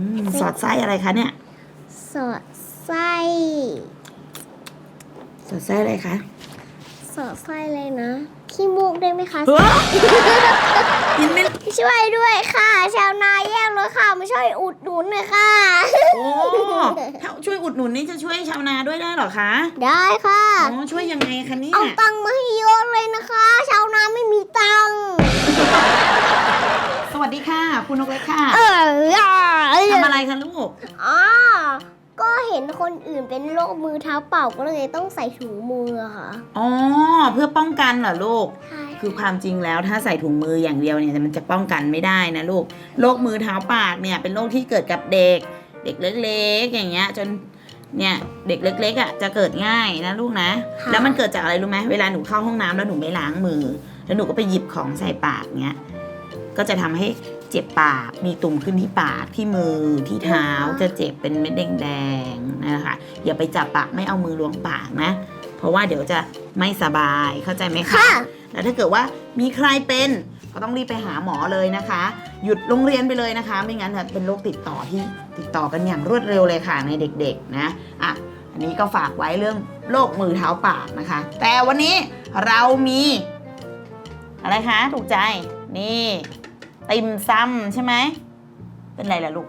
อืมสอดไส้อะไรคะเนี่ย สอดไส้สอดไส้อะไรคะสอดไส้เลยนะขี้มูกได้ไหมคะเฮ้ยกินไม่ช่วยด้วยค่ะ ชาวนาแยกเลยค่ะ มาช่วยอุดหนุนหน่อยค่ะ โอ้ถ้าช่วยอุดหนุนนี่จะช่วยชาวนาด้วยได้เหรอคะได้ค่ะ อ๋อช่วยยังไงคะเนี่ย เอาตังค์มาให้เยอะเลยนะคะ ชาวนาไม่มีตังค์ส วัสดีค่ะ คุณนกเล็กค่ะเออทำอะไรคะลูกอ๋อก็เห็นคนอื่นเป็นโรคมือเท้าเปล่าก็เลยต้องใส่ถุงมือค่ะอ๋อเพื่อป้องกันเหรอลูกใช่คือความจริงแล้วถ้าใส่ถุงมืออย่างเดียวเนี่ยมันจะป้องกันไม่ได้นะลูกโรคมือเท้าปากเนี่ยเป็นโรคที่เกิดกับเด็ก เด็กเล็กๆ อย่างเงี้ยจนเนี่ยเด็กเล็กๆอะจะเกิดง่ายนะลูกนะค่ะแล้วมันเกิดจากอะไรรู้ไหมเวลาหนูเข้าห้องน้ำแล้วหนูไม่ล้างมือ แล้วหนูก็ไปหยิบของใส่ปากเงี้ย ก็จะทำให้เจ็บปาก มีตุ่มขึ้นที่ปาก ที่มือ ที่เท้า จะเจ็บเป็นเม็ดแดงๆนะคะ อย่าไปจับปาก ไม่เอามือล้วงปากนะ เพราะว่าเดี๋ยวจะไม่สบาย เข้าใจไหมคะค่ะแล้วถ้าเกิดว่ามีใครเป็นก็ต้องรีบไปหาหมอเลยนะคะ หยุดโรงเรียนไปเลยนะคะ ไม่งั้นจะเป็นโรคติดต่อที่ติดต่อกันอย่างรวดเร็วเลยค่ะในเด็กๆ นะ อะ อันนี้ก็ฝากไว้เรื่องโรคมือเท้าปากนะคะ แต่วันนี้เรามี อะไรคะ ถูกใจ นี่ ติมซำใช่ไหม เป็นไรล่ะลูก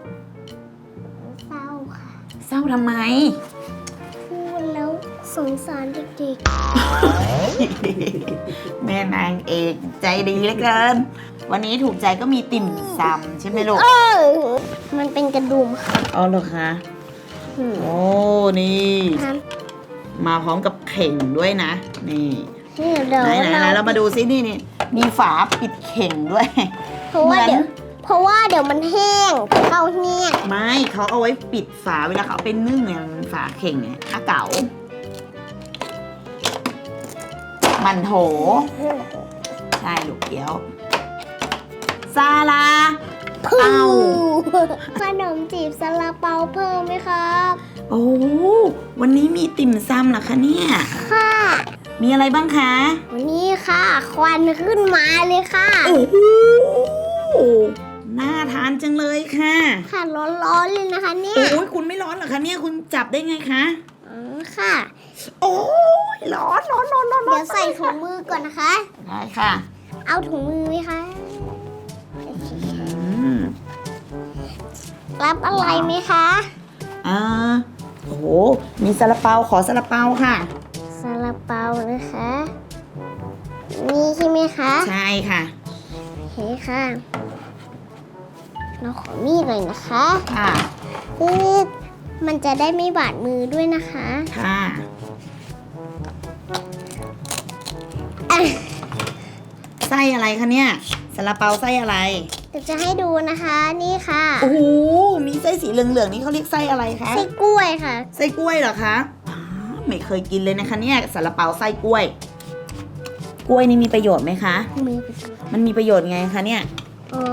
เศร้าค่ะ เศร้าทำไม พูดแล้วสงสารเด็กแม่นางเอกใจดีเหลือเกิน วันนี้ถูกใจก็มีติ่มซำใช่ไหมลูกๆเออมันเป็นกระดุมค่ะอ๋อเหรอคะอืมโอ้นี่มาพร้อมกับเข่งด้วยนะ นี่ นี่เดี๋ยวไหนไหนไหนเรามาดูซินี่นี่มีฝาปิดเข่งด้วย เพราะว่าเหมือนเดี๋ยว เพราะว่าเดี๋ยวมันแห้งเข้าแห้งไม่เขาเอาไว้ปิดฝาเวลาเขาเอาไปนึ่งเนี่ยมันฝาเข่งเนี่ยอาเก๋ามันโถใช่ลูกเกี๊ยวซาลาเอ้าขนมจีบซาลาเปาเพิ่มไหมครับ โอ้วันนี้มีติ่มซำเหรอคะเนี่ย ค่ะ มีอะไรบ้างคะ วันนี้ค่ะ ควันขึ้นมาเลยค่ะโอ้โหน่าทานจังเลยค่ะ ค่ะร้อนๆเลยนะคะเนี่ย โอ้ยคุณไม่ร้อนเหรอคะเนี่ยคุณจับได้ไงคะอ๋อค่ะ โอ้ยร้อนร้อนร้อนร้อนร้อเดี๋นยวใส่ถุงมือก่อนนะคะ ได้ค่ะ เอาถุงมือไหมคะอืมรับอะไรไหมคะ อ่า โอ้โห มีซาลาเปาขอซาลาเปาค่ะ ซาลาเปานะคะ นี่ใช่ไหมคะใช่ค่ะโอเคค่ะ เราขอมีดหน่อยนะคะค่ะคือมันจะได้ไม่บาดมือด้วยนะคะค่ะอะไส้อะไรคะเนี่ยซาลาเปาไส้อะไรเดี๋ยวจะให้ดูนะคะนี่ค่ะ โอ้โหมีไส้สีเหลืองๆนี่เขาเรียกไส้อะไรคะไส้กล้วยค่ะ ไส้กล้วยเหรอคะอ๋อ ไม่เคยกินเลยนะคะเนี่ยซาลาเปาไส้กล้วย กล้วยนี่มีประโยชน์ไหมคะมือมันมีประโยชน์ไงคะเนี่ย อ๋อ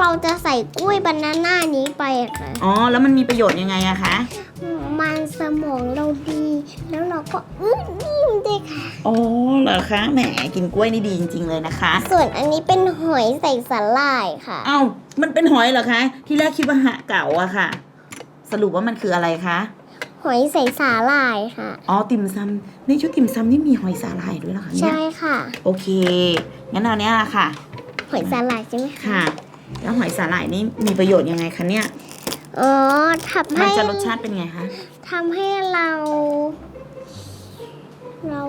เราจะใส่กล้วยบานาน่านี้ไปอะค่ะ อ๋อ แล้วมันมีประโยชน์ยังไงอะคะ มันสมองเราดี แล้วเราก็อื้อนิ่มด้วยค่ะ อ๋อเหรอคะแหมกินกล้วยนี่ดีจริง ๆเลยนะคะ ส่วนอันนี้เป็นหอยใส่สาหร่ายค่ะ เอ้ามันเป็นหอยเหรอคะ ที่แรกคิดว่าหะเก๋าอะค่ะ สรุปว่ามันคืออะไรคะ หอยใส่สาหร่ายค่ะ อ๋อติ่มซำในชุดติ่มซำนี่มีหอยสาหร่ายด้วยเหรอคะเนี่ยใช่ค่ะ โอเค งั้นเอาเนี้ยละค่ะ หอยสาหร่ายใช่ไหมคะค่ะ แล้วหอยสาหร่ายนี่มีประโยชน์ยังไงคะเนี่ยอ๋อทำมัให้นจะรสชาติเป็นไงคะทำให้เรา เรา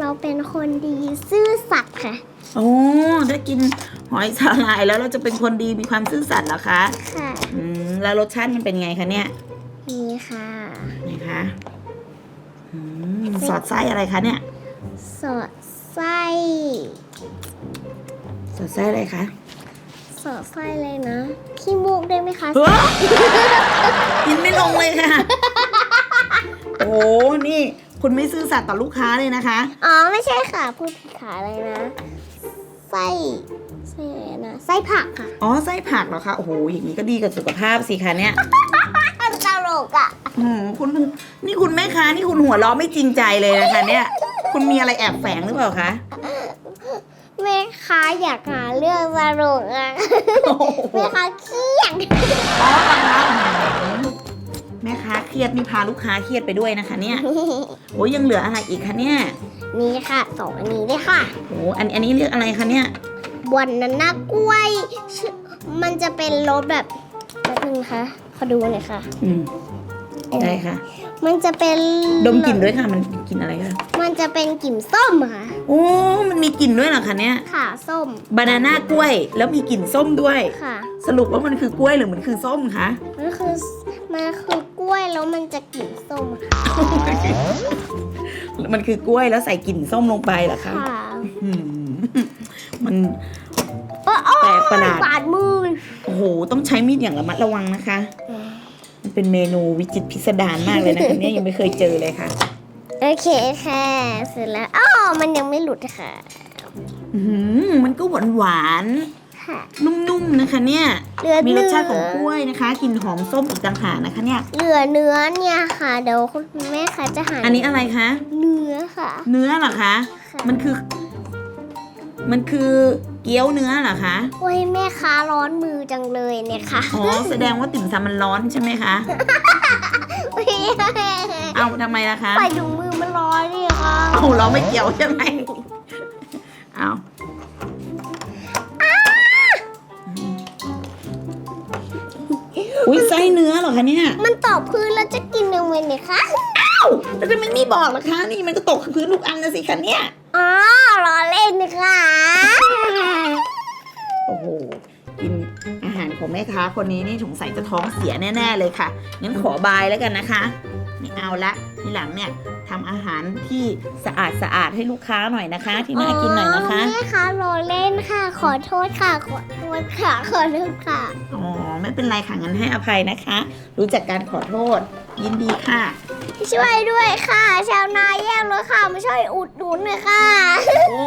เราเป็นคนดีซื่อสัตย์ค่ะ โอ้ถ้ากินหอยสาหร่ายแล้วเราจะเป็นคนดีมีความซื่อสัตย์เหรอคะค่ะ อืมแล้วรสชาติมันเป็นไงคะเนี่ย นี่ค่ะนะคะอืมสอดไส้อะไรคะเนี่ย สอดไส้สอดไส้อะไรคะ สอดไส้เลยนะขี้มูกได้ไหมคะ เฮ้ยกินไม่ลงเลยค่ะ โอ้นี่ คุณไม่ซื่อสัตย์ต่อลูกค้าเลยนะคะ อ๋อ ไม่ใช่ค่ะ พูดผิดขาเลยนะ ไส้ ไส้อะไรนะไส้ผักค่ะอ๋อไส้ผักเหรอคะโอ้โหอย่างนี้ก็ดีกับสุขภาพสิคะเนี่ยตลกอะอืมคุณนี่คุณแม่ค้านี่คุณหัวเราะไม่จริงใจเลยนะคะเนี่ย คุณมีอะไรแอบแฝงหรือเปล่าคะแม่ค้าอยากหาเรื่องสนุกอะโอ้โหแม่ค้าเครียดอ๋อเหรอคะแม่ค้าเครียดนี่พาลูกค้าเครียดไปด้วยนะคะ เนี่ยโอ้ยยังเหลืออะไรอีกคะเนี่ย นี่ค่ะสองอันนี้ด้วยค่ะโอ้อันอันนี้เรียกอะไรคะเนี่ย วันนั้นน่ากล้วยชื่อมันจะเป็นรสแบบแบบนึงค่ะขอดูหน่อยค่ะ อืมได้ค่ะ มันจะเป็นดมกลิ่นด้วยค่ะ มันกลิ่นอะไรคะมันจะเป็นกลิ่นส้มค่ะโอ้มันมีกลิ่นด้วยเหรอคะเนี่ยค่ะส้มบานาน่ากล้วย แล้วมีกลิ่นส้มด้วยค่ะ สรุปว่ามันคือกล้วยหรือมันคือส้มคะมันคือมันคือกล้วยแล้วมันจะกลิ่นส้มค่ะมันคือกล้วยแล้วใส่กลิ่นส้มลงไปเหรอคะค่ะอื มมันโอ้โอ้แปลกประหลาด บาดมือโอ้โห ต้องใช้มีดอย่างระมัดระวังนะคะ มันเป็นเมนูวิจิตรพิสดารมากเลยนะคะเนี่ยยังไม่เคยเจอเลยค่ะ โอเคค่ะ เสร็จแล้วอ๋อมันยังไม่หลุดค่ะ อื้อหือมันก็หวานหวานค่ะ ๆนุ่มๆนะคะ เนี่ย เหลือมีรสชาติเนื้ของกล้วยนะคะกลิ่นหอมส้มอีกต่างหากนะคะเนี่ย เหลือเนื้อเนี่ยค่ะ เดี๋ยวคุณแม่ค่ะจะหั่นอันนี้อะไรคะ เนื้อค่ะ เนื้อเหรอคะ ค่ะ มันคือ มันคือเกี๊ยวเนื้อเหรอคะโอ้ยแม่ค้าร้อนมือจังเลยเนี่ยค่ะอ๋อแสดงว่าติ่มซำมันร้อนใช่ไหมคะเอาทำไมล่ะคะใส่ถุงมือมันร้อนเนี่ยค่ะเอาเราไม่เกี่ยวใช่ไหมเอาอุ้ยไส้เนื้อเหรอคะเนี่ย มันตอบพื้นแล้วจะกินยังไงเนี่ยคะแล้วทำไมไม่บอกล่ะคะ นี่มันก็ตกพื้นลูกอันนะสิคะเนี่ยอ๋อ ล้อเล่นค่ะโอ้โหกินอาหารของแม่ค้าคนนี้นี่สงสัยจะท้องเสียแน่ ๆ เลยค่ะงั้นขอบายแล้วกันนะคะ ไม่เอาละทีหลังเนี่ย ทำอาหารที่สะอาดสะอาดให้ลูกค้าหน่อยนะคะ ที่น่ากินหน่อยนะคะแม่ค้าล้อเล่นค่ะ ขอโทษค่ะ ขอโทษค่ะ ขอโทษค่ะ อ๋อ ไม่เป็นไรค่ะ งั้นให้อภัยนะคะ รู้จักการขอโทษ ยินดีค่ะ ช่วยด้วยค่ะ ชาวนาแย่เลยค่ะ มาช่วยอุดหนุนหน่อยค่ะ โอ้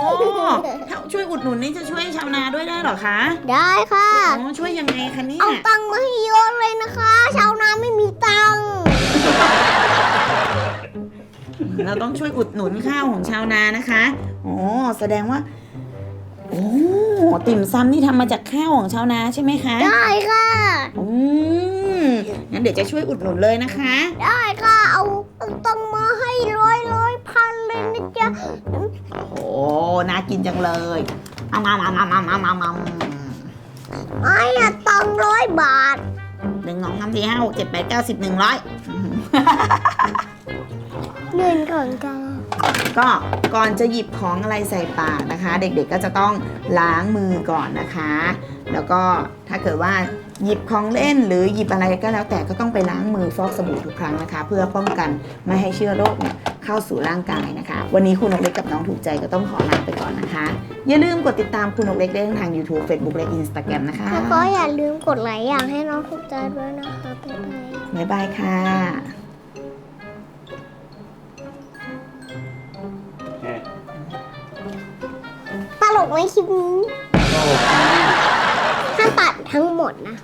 ถ้าช่วยอุดหนุนนี่จะช่วยชาวนาด้วยได้เหรอคะ ได้ค่ะ อ๋อ ช่วยยังไงคะเนี่ย เอาตังค์มาให้เยอะเลยนะคะ ชาวนาไม่มีตังค์ เราต้องช่วยอุดหนุนข้าวของชาวนานะคะอ๋อแสดงว่า โอ้ติ่มซำนี่ทำมาจากข้าวของชาวนาใช่ไหมคะได้ค่ะอืมงั้นเดี๋ยวจะช่วยอุดหนุนเลยนะคะ ได้ค่ะเอาเอาตังค์มาให้ร้อยร้อยพันเลยนะจ๊ะโอ้น่ากินจังเลยเอามามามามามามามาไอ้อะตังค์ร้อยบาทหนึ่ง สองสามสี่ห้าหกเจ็ดแปดเก้าสิบหนึ่งร้อยเงินของกันก็ก่อนจะหยิบของอะไรใส่ปากนะคะ เด็กๆก็จะต้องล้างมือก่อนนะคะ แล้วก็ถ้าเกิดว่าหยิบของเล่นหรือหยิบอะไรก็แล้วแต่ก็ต้องไปล้างมือฟอกสบู่ทุกครั้งนะคะ เพื่อป้องกันไม่ให้เชื้อโรคเนี่ย เข้าสู่ร่างกายนะคะ วันนี้คุณนกเล็กกับน้องถูกใจก็ต้องขอลาไปก่อนนะคะ อย่าลืมกดติดตามคุณนกเล็กได้ทาง YouTube Facebook และ Instagram นะคะแล้วก็อย่าลืมกดไลค์อย่างให้น้องถูกใจด้วยนะคะบ๊ายบายบ๊ายบายค่ะตลกไหมคลิปนี้โอ้ถ้าตัดทั้งหมดนะ